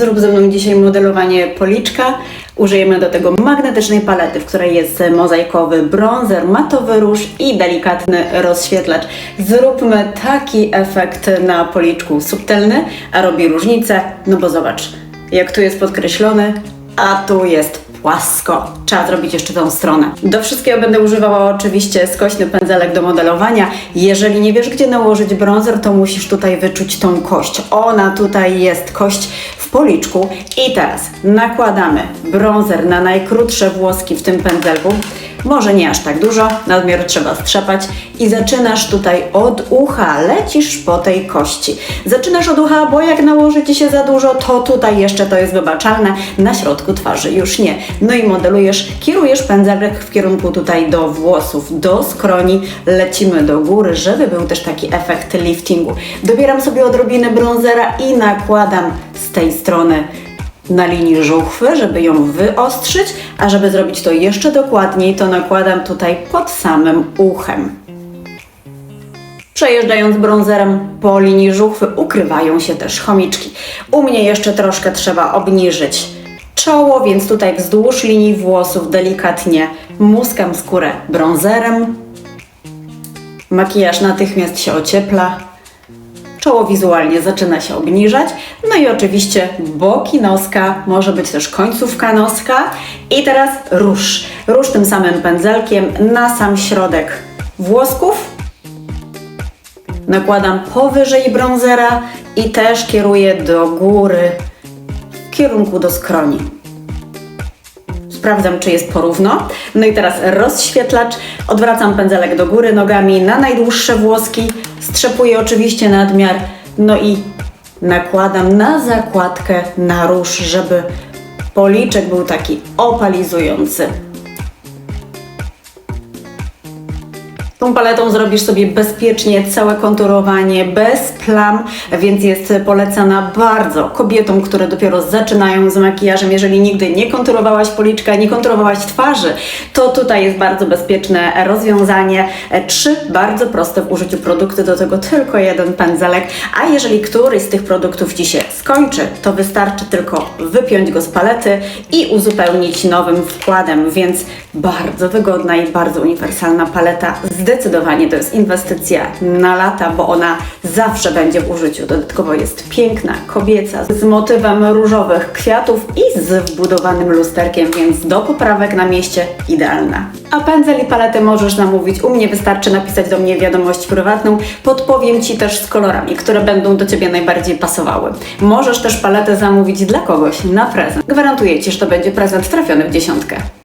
Zrób ze mną dzisiaj modelowanie policzka. Użyjemy do tego magnetycznej palety, w której jest mozaikowy bronzer, matowy róż i delikatny rozświetlacz. Zróbmy taki efekt na policzku subtelny, a robi różnicę, no bo zobacz, jak tu jest podkreślony, a tu jest płasko. Trzeba zrobić jeszcze tą stronę. Do wszystkiego będę używała oczywiście skośny pędzelek do modelowania. Jeżeli nie wiesz, gdzie nałożyć bronzer, to musisz tutaj wyczuć tą kość. Ona tutaj jest, kość policzku. I teraz nakładamy bronzer na najkrótsze włoski w tym pędzelku. Może nie aż tak dużo, nadmiar trzeba strzepać i zaczynasz tutaj od ucha, lecisz po tej kości. Zaczynasz od ucha, bo jak nałoży Ci się za dużo, to tutaj jeszcze to jest wybaczalne, na środku twarzy już nie. No i modelujesz, kierujesz pędzelek w kierunku tutaj do włosów, do skroni, lecimy do góry, żeby był też taki efekt liftingu. Dobieram sobie odrobinę bronzera i nakładam z tej strony na linii żuchwy, żeby ją wyostrzyć, a żeby zrobić to jeszcze dokładniej, to nakładam tutaj pod samym uchem. Przejeżdżając bronzerem po linii żuchwy ukrywają się też chomiczki. U mnie jeszcze troszkę trzeba obniżyć czoło, więc tutaj wzdłuż linii włosów delikatnie muskam skórę bronzerem. Makijaż natychmiast się ociepla. Czoło wizualnie zaczyna się obniżać. No i oczywiście boki noska, może być też końcówka noska. I teraz róż. Róż tym samym pędzelkiem na sam środek włosków. Nakładam powyżej bronzera i też kieruję do góry w kierunku do skroni. Sprawdzam, czy jest porówno. No i teraz rozświetlacz. Odwracam pędzelek do góry nogami na najdłuższe włoski. Strzepuję oczywiście nadmiar. No i nakładam na zakładkę na róż, żeby policzek był taki opalizujący. Tą paletą zrobisz sobie bezpiecznie całe konturowanie bez plam, więc jest polecana bardzo kobietom, które dopiero zaczynają z makijażem. Jeżeli nigdy nie konturowałaś policzka, nie konturowałaś twarzy, to tutaj jest bardzo bezpieczne rozwiązanie. Trzy bardzo proste w użyciu produkty, do tego tylko jeden pędzelek. A jeżeli któryś z tych produktów Ci się skończy, to wystarczy tylko wypiąć go z palety i uzupełnić nowym wkładem, więc bardzo wygodna i bardzo uniwersalna paleta. Zdecydowanie to jest inwestycja na lata, bo ona zawsze będzie w użyciu. Dodatkowo jest piękna, kobieca, z motywem różowych kwiatów i z wbudowanym lusterkiem, więc do poprawek na mieście idealna. A pędzel i paletę możesz zamówić. U mnie wystarczy napisać do mnie wiadomość prywatną. Podpowiem Ci też z kolorami, które będą do Ciebie najbardziej pasowały. Możesz też paletę zamówić dla kogoś na prezent. Gwarantuję Ci, że to będzie prezent trafiony w dziesiątkę.